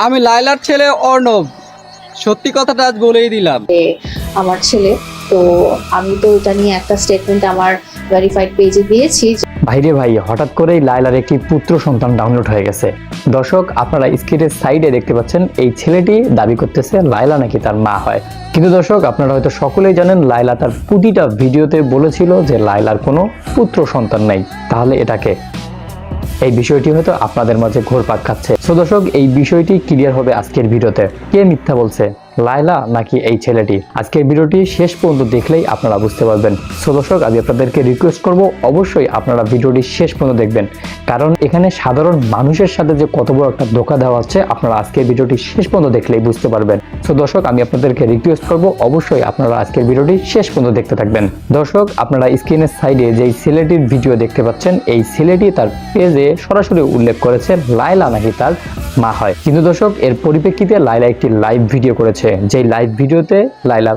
আমি লাইলার ছেলে অর্ণব। সত্যি কথাটা আজ বলেই দিলাম। আমার ছেলে। তো আমি তো এটা নিয়ে একটা স্টেটমেন্ট আমার ভেরিফাইড পেজে দিয়েছি ভাইরে ভাই হঠাৎ করেই লায়লার একটি পুত্র সন্তান ডাউনলোড হয়ে গেছে। দর্শক আপনারা স্ক্রিনের সাইডে দেখতে পাচ্ছেন এই ছেলেটি দাবি করতেছে লায়লা নাকি তার মা হয়। কিন্তু দর্শক আপনারা হয়তো সকলেই জানেন লায়লা তার প্রতিটা ভিডিওতে বলেছিল যে লায়লার কোনো পুত্র সন্তান নেই। তাহলে এটাকে এই বিষয়টি হয়তো আপনাদের মাঝে ঘোর পাক খাচ্ছে। সো দর্শক, এই বিষয়টি ক্লিয়ার হবে আজকের ভিডিওতে। কে মিথ্যা বলছে? লায়লা নাকি এই ছেলেটি? আজকের ভিডিওটি শেষ পর্যন্ত দেখলেই আপনারা বুঝতে পারবেন। সো দর্শক আমি আপনাদেরকে রিকোয়েস্ট করব, অবশ্যই আপনারা ভিডিওটি শেষ পর্যন্ত দেখবেন। কারণ এখানে সাধারণ মানুষের সাথে যে কত বড় একটা ধোকা দেওয়া হচ্ছে আপনারা আজকের ভিডিওটি শেষ পর্যন্ত দেখলেই বুঝতে পারবেন। সো দর্শক, আমি আপনাদেরকে রিকোয়েস্ট করব, অবশ্যই আপনারা আজকের ভিডিওটি শেষ পর্যন্ত দেখতে থাকবেন। দর্শক, আপনারা স্ক্রিনের সাইডে যেই ছেলেটির ভিডিও দেখতে পাচ্ছেন, এই ছেলেটি তার পেজে সরাসরি উল্লেখ করেছে লাইলা নাকি তার মা হয়। কিন্তু দর্শক, এর পরিপ্রেক্ষিতে লাইলা একটি লাইভ ভিডিও করেছে। যেই লাইভ ভিডিওতে লাইলা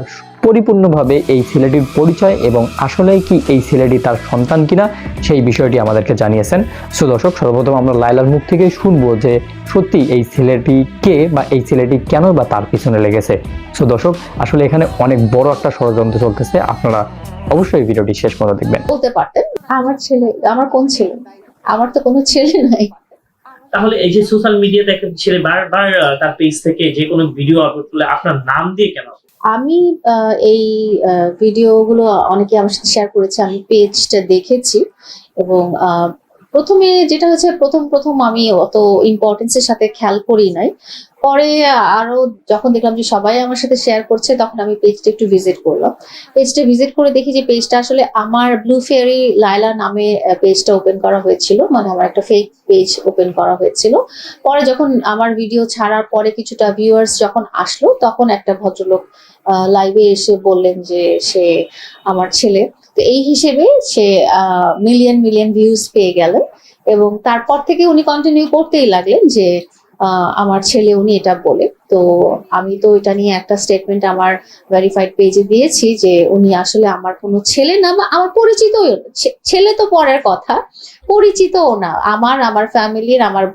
পরিপূর্ণভাবে এই ছেলেটির পরিচয় এবং আসলে কি এই ছেলেটি তার সন্তান কিনা সেই বিষয়টি আমাদেরকে জানিয়েছেন। সো দর্শক, সর্বপ্রথম আমরা লাইলার মুখ থেকে শুনব যে সত্যি এই ছেলেটি কে বা এই ছেলেটি কেন বা তার পিছনে লেগেছে। সো দর্শক, আসলে এখানে অনেক বড় একটা ষড়যন্ত্র চলতেছে। আপনারা অবশ্যই ভিডিওটি শেষ পর্যন্ত দেখবেন। বলতে পারতেন, আমার ছেলে, আমার কোন ছেলে? আমার তো কোনো ছেলে নাই। তাহলে এই যে সোশ্যাল মিডিয়াতে একটা ছেলে বারবার তার পেজ থেকে যে কোনো ভিডিও আপলোড করলে আপনার নাম দিয়ে কেন আমি এই ভিডিওগুলো অনেকে আমার সাথে শেয়ার করেছে, আমি পেজটা দেখেছি এবং প্রথমে যেটা হচ্ছে প্রথম প্রথম আমি অত ইম্পর্টেন্সের সাথে খেয়াল করি নাই। পরে আরও যখন দেখলাম যে সবাই আমার সাথে শেয়ার করছে, তখন আমি পেজটা একটু ভিজিট করলাম। পেজটা ভিজিট করে দেখি যে পেজটা আসলে আমার ব্লু ফেয়ারি লাইলা নামে পেজটা ওপেন করা হয়েছিল মানে আমার একটা ফেক পেজ ওপেন করা হয়েছিল। পরে যখন আমার ভিডিও ছাড়ার পরে কিছুটা ভিউয়ার্স যখন আসলো, তখন একটা ভদ্রলোক লাইভে এসে বললেন যে সে আমার ছেলে। তো এই হিসেবে সে মিলিয়ন মিলিয়ন ভিউজ পেয়ে গেলেন এবং তারপর থেকে উনি কন্টিনিউ করতেই লাগলেন যে আমার ছেলে উনি এটা বলে। তো আমি তো এটা নিয়ে একটা স্টেটমেন্ট আমার ভেরিফাইড পেজে দিয়েছি যে উনি আসলে আমার কোনো ছেলে না বা আমার পরিচিতও না। ছেলে তো পরের কথা, পরিচিতও না। আমার আমার ফ্যামিলির আমার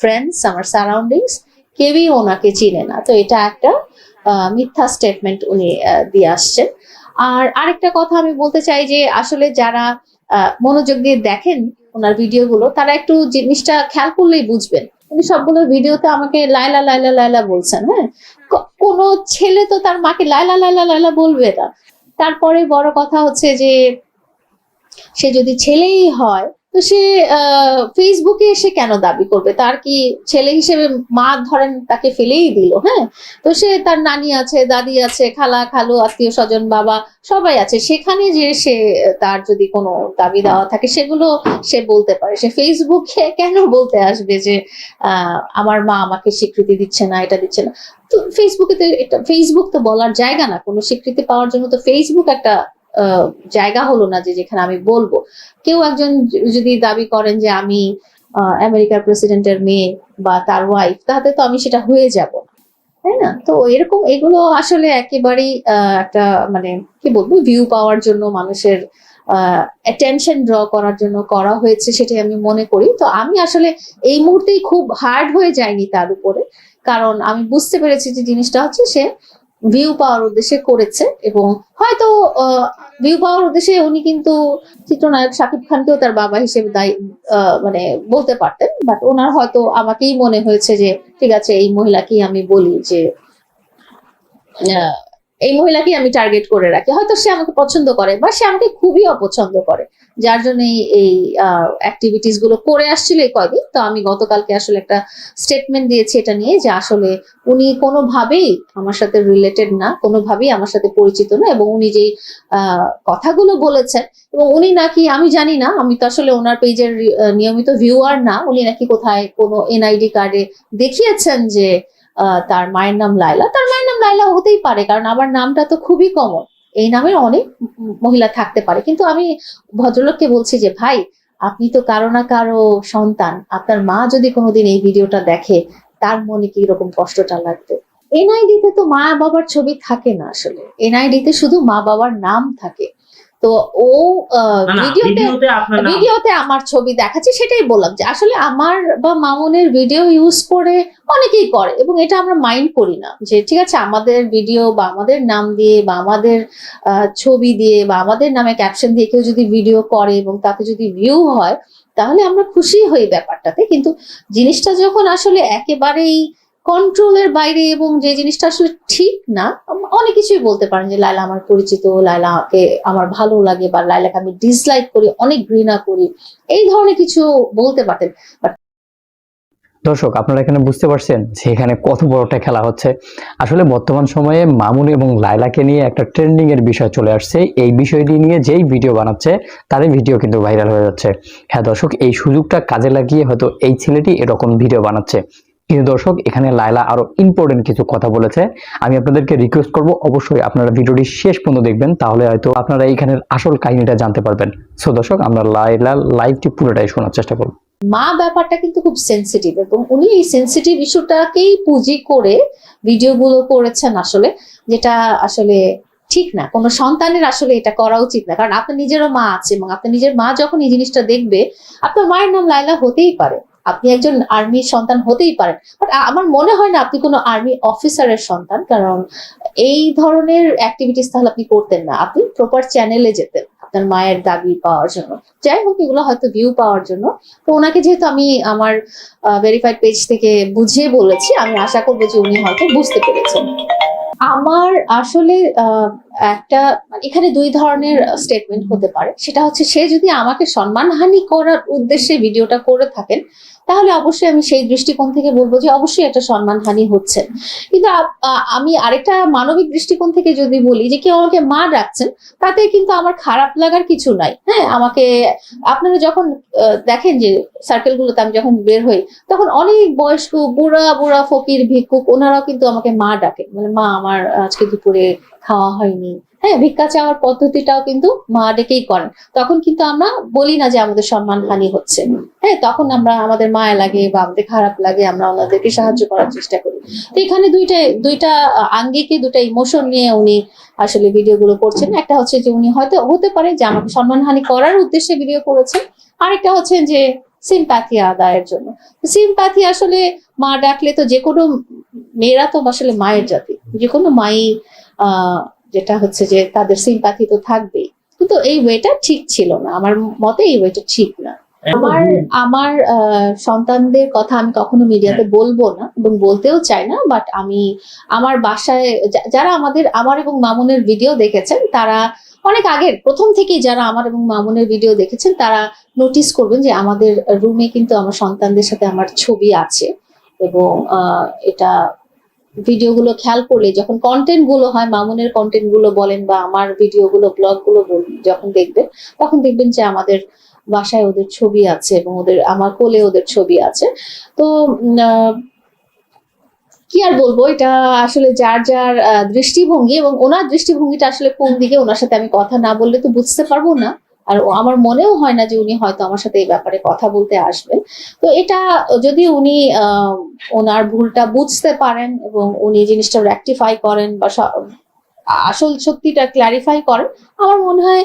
ফ্রেন্ডস আমার সারাউন্ডিংস কেউই ওনাকে চিনে না। তো এটা একটা মিথ্যা স্টেটমেন্ট উনি দিয়ে আসছেন। আর আরেকটা কথা আমি বলতে চাই যে, আসলে যারা মনোযোগ দিয়ে দেখেন ওনার ভিডিওগুলো, তারা একটু জিনিসটা খেয়াল করলেই বুঝবেন। উনি সবগুলো ভিডিওতে আমাকে লাইলা লাইলা লাইলা বলছেন হ্যাঁ? কোনো ছেলে তো তার মাকে লাইলা লাইলা লাইলা বলবে না। তারপরে বড় কথা হচ্ছে যে, সে যদি ছেলেই হয় তো সে ফেসবুকে এসে কেন দাবি করবে? তার কি ছেলে হিসেবে মা ধরেন তাকে ফেলেই দিল হ্যাঁ? তো সে তার নানি আছে, দাদি আছে, খালা, খালু, আত্মীয় স্বজন, বাবা সবাই আছে। সেখানে যে সে, তার যদি কোনো দাবি দেওয়া থাকে, সেগুলো সে বলতে পারে। সে ফেসবুকে কেন বলতে আসবে যে আমার মা আমাকে স্বীকৃতি দিচ্ছে না, এটা দিচ্ছে না? তো ফেসবুকে তো এটা, ফেসবুক তো বলার জায়গা না। কোনো স্বীকৃতি পাওয়ার জন্য তো ফেসবুক একটা জায়গা হলো না যে যেখানে আমি বলব। কেউ একজন যদি দাবি করেন যে আমি আমেরিকার প্রেসিডেন্টের মেয়ে বা তার ওয়াইফ তাহলে তো আমি সেটা হয়ে যাব, তাই না? তো এরকম, এগুলো আসলে একেবারেই একটা মানে কি বলব ভিউ পাওয়ার জন্য মানুষের অ্যাটেনশন ড্র করার জন্য করা হয়েছে সেটাই আমি মনে করি। তো আমি আসলে এই মুহূর্তেই খুব হার্ড হয়ে যায়নি তার উপরে। কারণ আমি বুঝতে পেরেছি যে জিনিসটা হচ্ছে সে ভিউ পাওয়ার উদ্দেশ্যে করেছে এবং হয়তো ভিউ পাওয়ার উদ্দেশ্যে উনি কিন্তু চিত্রনায়ক শাকিব খানকেও তার বাবা হিসেবে দায়ী মানে বলতে পারতেন বাট ওনার হয়তো আমাকেই মনে হয়েছে যে, ঠিক আছে, এই মহিলাকেই আমি বলি যে এই মহিলাকেই আমি টার্গেট করে রাখি। হয়তো সে আমাকে পছন্দ করে বা সে আমাকে খুবই অপছন্দ করে। যার জন্য এই- অ্যাক্টিভিটিসগুলো করে আসছিল এই কয়দিন তো আমি গতকালকে আসলে একটা স্টেটমেন্ট দিয়েছি এটা নিয়ে যে আসলে উনি কোনোভাবেই আমার সাথে রিলেটেড না, কোনোভাবেই আমার সাথে পরিচিত না এবং উনি যেই কথাগুলো বলেছেন এবং উনি নাকি, আমি জানি না, আমি তো আসলে ওনার পেজের নিয়মিত ভিউয়ার না, উনি নাকি কোথায় কোনো এনআইডি কার্ডে দেখিয়েছেন যে তার মায়ের নাম লাইলা তার লাইলা হতেই পারে, কারণ আমার নামটা তো খুবই কমন এই নামের অনেক মহিলা থাকতে পারে। কিন্তু আমি ভদ্রলোককে বলছি যে, ভাই, আপনি তো কারও না কারও সন্তান। আপনার মা যদি কোনোদিন এই ভিডিওটা দেখে, তার মনে কি রকম কষ্টটা লাগবে? এনআইডিতে তো মা বাবার ছবি থাকে না আসলে। এনআইডিতে শুধু মা বাবার নাম থাকে। তো ও ভিডিওতে ভিডিওতে আমার ছবি দেখাচ্ছে সেটাই বললাম যে আসলে আমার বা মামুনের ভিডিও ইউজ করে অনেকেই করে এবং এটা আমরা মাইন্ড করি না যে ঠিক আছে আমাদের ভিডিও বা আমাদের নাম দিয়ে বা আমাদের আহ, ছবি দিয়ে বা আমাদের নামে ক্যাপশন দিয়ে কেউ যদি ভিডিও করে এবং তাতে যদি ভিউ হয় তাহলে আমরা খুশি হই ব্যাপারটাতে। কিন্তু জিনিসটা যখন আসলে একেবারেই কন্ট্রোলের বাইরে এবং যে জিনিসটা আসলে ঠিক না, অনেক কিছুই বলতে পারেন যে লাইলা আমার পরিচিত লাইলাকে আমার ভালো লাগে বা লাইলাকে আমি ডিসলাইক করি, অনেক ঘৃণা করি, এই ধরনের কিছু বলতে পারতেন। দর্শক, আপনারা এখানে বুঝতে পারছেন যে এখানে কত বড় একটা খেলা হচ্ছে। আসলে বর্তমান সময়ে মামুন এবং লাইলাকে নিয়ে একটা ট্রেন্ডিং এর বিষয় চলে আসছে। এই বিষয়টি নিয়ে যেই ভিডিও বানাচ্ছে, তারই ভিডিও কিন্তু ভাইরাল হয়ে যাচ্ছে। হ্যাঁ দর্শক, এই সুযোগটা কাজে লাগিয়ে হয়তো এই ছেলেটি এরকম ভিডিও বানাচ্ছে। কিন্তু দর্শক, এখানে লাইলা আরও ইম্পর্টেন্ট কিছু কথা বলেছে। আমি আপনাদেরকে রিকোয়েস্ট করব, অবশ্যই আপনারা ভিডিওটি শেষ পর্যন্ত দেখবেন, তাহলে হয়তো আপনারা এইখানের আসল কাহিনীটা জানতে পারবেন। সো দর্শক, আমরা লাইলা লাইভটি পুরোটাই শোনার চেষ্টা করব। মা ব্যাপারটা কিন্তু খুব সেন্সিটিভ এবং উনি এই সেন্সিটিভ ইস্যুটাকেই পুঁজি করে ভিডিওগুলো করেছেন আসলে, যেটা আসলে ঠিক না। কোনো সন্তানের আসলে এটা করা উচিত না। কারণ আপনার নিজেরও মা আছে এবং আপনার নিজের মা যখন এই জিনিসটা দেখবে, আপনার মায়ের নাম লাইলা হতেই পারে। আপনি একজন আর্মির সন্তান হতেই পারেন। বাট আমার মনে হয় না আপনি কোনো আর্মি অফিসারের সন্তান, কারণ এই ধরনের অ্যাক্টিভিটিস তাহলে আপনি করতেন না। আপনি প্রপার চ্যানেলে যেতেন আপনার মায়ের দাবি পাওয়ার জন্য। যাই হোক, এগুলো হয়তো ভিউ পাওয়ার জন্য। তো ওনাকে যেহেতু আমি আমার ভেরিফাইড পেজ থেকে বুঝিয়ে বলেছি, আমি আশা করব যে উনি হয়তো বুঝতে পেরেছেন। আমার আসলে একটা, এখানে দুই ধরনের স্টেটমেন্ট হতে পারে। সেটা হচ্ছে, সে যদি আমাকে সম্মানহানি করার উদ্দেশ্যে ভিডিওটা করে থাকেন, তাহলে অবশ্যই আমি সেই দৃষ্টিকোণ থেকে বলব যে অবশ্যই একটা সম্মানহানি হচ্ছে। কিন্তু আমি আরেকটা মানবিক দৃষ্টিকোণ থেকে যদি বলি যে কেউ আমাকে মা ডাকছেন, তাতে কিন্তু আমার খারাপ লাগার কিছু নাই। হ্যাঁ আমাকে, আপনারা যখন দেখেন যে সার্কেল গুলোতে আমি যখন বের হই, তখন অনেক বয়স্ক, বুড়া বুড়া, ফকির, ভিক্ষুক, ওনারাও কিন্তু আমাকে মা ডাকে। মানে মা, আমার আজকে দুপুরে খাওয়া হয়নি। হ্যাঁ ভিক্ষা চাওয়ার পদ্ধতিটাও কিন্তু মা ডেকেই করেন। তখন কিন্তু আমরা বলি না যে আমাদের সম্মান হানি হচ্ছে। হ্যাঁ তখন আমরা আমাদের মায়া লাগে বা আমাদের খারাপ লাগে, আমরা ওনাদেরকে সাহায্য করার চেষ্টা করি। তো এখানে দুইটা দুইটা আঙ্গিকে দুটা ইমোশন নিয়ে উনি আসলে ভিডিওগুলো করছেন। একটা হচ্ছে যে উনি হয়তো হতে পারে যে আমাকে সম্মানহানি করার উদ্দেশ্যে ভিডিও করেছেন। আরেকটা হচ্ছে যে সিম্প্যাথি আদায়ের জন্য। সিম্প্যাথি আসলে মা ডাকলে তো যে কোনো মেয়েরা তো আসলে মায়ের জাতি। যে কোনো মাই যেটা হচ্ছে যে তাদের সিম্প্যাথি তো থাকবেই। কিন্তু এই ওয়েটা ঠিক ছিল না। আমার মতে এই ওয়েটা ঠিক না। আমার আমার সন্তানদের কথা আমি কখনো মিডিয়াতে বলব না এবং বলতেও চাই না বাট আমি আমার বাসায় যারা আমাদের আমার এবং মামুনের ভিডিও দেখেছেন তারা অনেক আগের প্রথম থেকেই যারা আমার এবং মামুনের ভিডিও দেখেছেন তারা নোটিস করবেন যে আমাদের রুমে কিন্তু আমার সন্তানদের সাথে আমার ছবি আছে এবং আহ, এটা ভিডিওগুলো খেয়াল করলে যখন কন্টেন্টগুলো হয়, মামুনের কন্টেন্টগুলো বলেন বা আমার ভিডিও গুলো ব্লগগুলো বল- যখন দেখবেন, তখন দেখবেন যে আমাদের বাসায় ওদের ছবি আছে এবং ওদের, আমার কোলে ওদের ছবি আছে। তো কি আর বলব? এটা আসলে যার যার দৃষ্টিভঙ্গি এবং ওনার দৃষ্টিভঙ্গিটা আসলে কোন দিকে, ওনার সাথে আমি কথা না বললে তো বুঝতে পারব না। আর আমার মনেও হয় না যে উনি হয়তো আমার সাথে এই ব্যাপারে কথা বলতে আসবেন। তো এটা যদি উনি ওনার ভুলটা বুঝতে পারেন এবং উনি জিনিসটা রেকটিফাই করেন বা আসল সত্যিটা ক্ল্যারিফাই করেন, আমার মনে হয়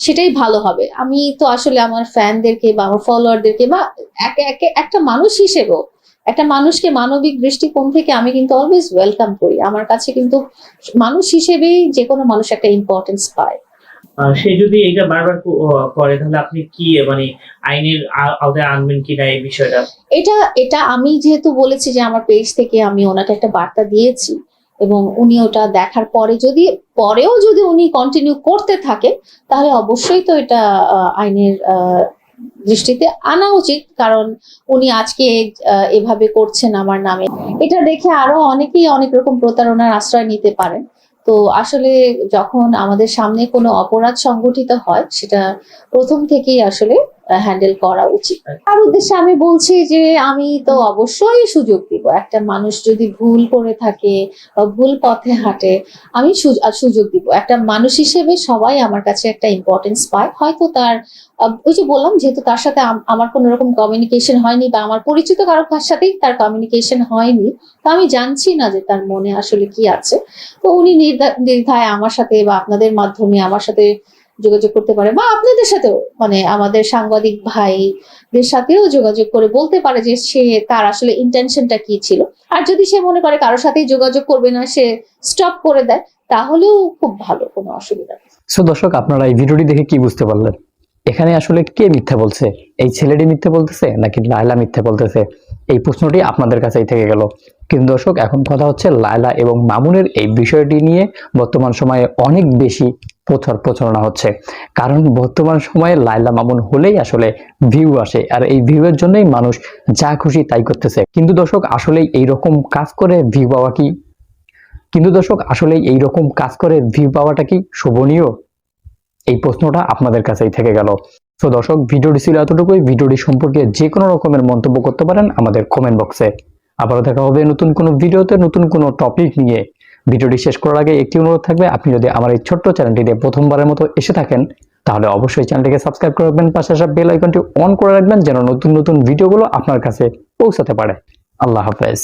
সেটাই ভালো হবে। আমি তো আসলে আমার ফ্যানদেরকে বা আমার ফলোয়ারদেরকে বা একে একে একটা মানুষ হিসেবেও, একটা মানুষকে মানবিক দৃষ্টিকোণ থেকে আমি কিন্তু অলওয়েজ ওয়েলকাম করি। আমার কাছে কিন্তু মানুষ হিসেবেই যে কোনো মানুষ একটা ইম্পর্টেন্স পায়। সে যদি এটা বারবার করে, তাহলে আপনি কি মানে আইনের আওতায় আনবেন কিনা এই বিষয়টা? এটা এটা আমি যেহেতু বলেছি যে আমার পেজ থেকে আমি ওনাকে একটা বার্তা দিয়েছি এবং উনি ওটা দেখার পরে যদি, পরেও যদি উনি কন্টিনিউ করতে থাকেন, তাহলে অবশ্যই তো এটা আইনের দৃষ্টিতে আনা উচিত। কারণ উনি আজকে এভাবে করছেন আমার নামে। এটা দেখে আরও অনেকেই অনেক রকম প্রতারণার আশ্রয় নিতে পারেন। তো আসলে যখন আমাদের সামনে কোনো অপরাধ সংগঠিত হয় সেটা প্রথম থেকেই আসলে হ্যান্ডেল করা উচিত। তার উদ্দেশ্যে আমি বলছি যে, আমি তো অবশ্যই সুযোগ দিব। একটা মানুষ যদি ভুল করে থাকে বা ভুল পথে হাঁটে, আমি সুযোগ দিব। একটা মানুষ হিসেবে সবাই আমার কাছে একটা ইম্পর্টেন্স পায়। হয়তো তার ওই যে বললাম, যেহেতু তার সাথে আমার কোনো রকম কমিউনিকেশন হয়নি বা আমার পরিচিত কারও সাথেই তার কমিউনিকেশন হয়নি, তো আমি জানছি না যে তার মনে আসলে কি আছে। তো উনি নির্দ্বিধায় আমার সাথে বা আপনাদের মাধ্যমে আমার সাথে যোগাযোগ করতে পারে বা আপনাদের সাথেও মানে আমাদের সাংবাদিক ভাইদের সাথেও যোগাযোগ করে বলতে পারে যে সে, তার আসলে ইন্টেনশনটা কি ছিল। আর যদি সে মনে করে কারোর সাথেই যোগাযোগ করবে না, সে স্টপ করে দেয়, তাহলেও খুব ভালো, কোনো অসুবিধা নেই। সো দর্শক, আপনারা এই ভিডিওটি দেখে কি বুঝতে পারলেন? এখানে আসলে কে মিথ্যা বলছে? এই ছেলেটি মিথ্যা বলতেছে নাকি লায়লা মিথ্যা বলতেছে? এই প্রশ্নটি আপনাদের কাছেই থেকে গেল। কিন্তু দর্শক, এখন কথা হচ্ছে লায়লা এবং মামুনের এই বিষয়টি নিয়ে বর্তমান সময়ে অনেক বেশি প্রচার প্রচারণা হচ্ছে। কারণ বর্তমান সময়ে লায়লা মামুন হলেই আসলে ভিউ আসে আর এই ভিউ এর জন্যই মানুষ যা খুশি তাই করতেছে। কিন্তু দর্শক, আসলেই এই রকম কাজ করে ভিউ পাওয়া কি? কিন্তু দর্শক আসলে এই রকম কাজ করে ভিউ পাওয়াটা কি শোভনীয়? এই প্রশ্নটা আপনাদের কাছেই থেকে গেল। তো দর্শক, ভিডিওটি ছিল এতটুকুই। ভিডিওটি সম্পর্কে যে কোনো রকমের মন্তব্য করতে পারেন আমাদের কমেন্ট বক্সে আবারও দেখা হবে নতুন কোনো ভিডিওতে নতুন কোনো টপিক নিয়ে। ভিডিওটি শেষ করার আগে একটি অনুরোধ থাকবে, আপনি যদি আমার এই ছোট্ট চ্যানেলটিতে প্রথমবারের মতো এসে থাকেন, তাহলে অবশ্যই চ্যানেলটিকে সাবস্ক্রাইব করে রাখবেন, পাশে আসা বেল আইকনটি অন করে রাখবেন, যেন নতুন নতুন ভিডিওগুলো আপনার কাছে পৌঁছাতে পারে। আল্লাহ হাফেজ।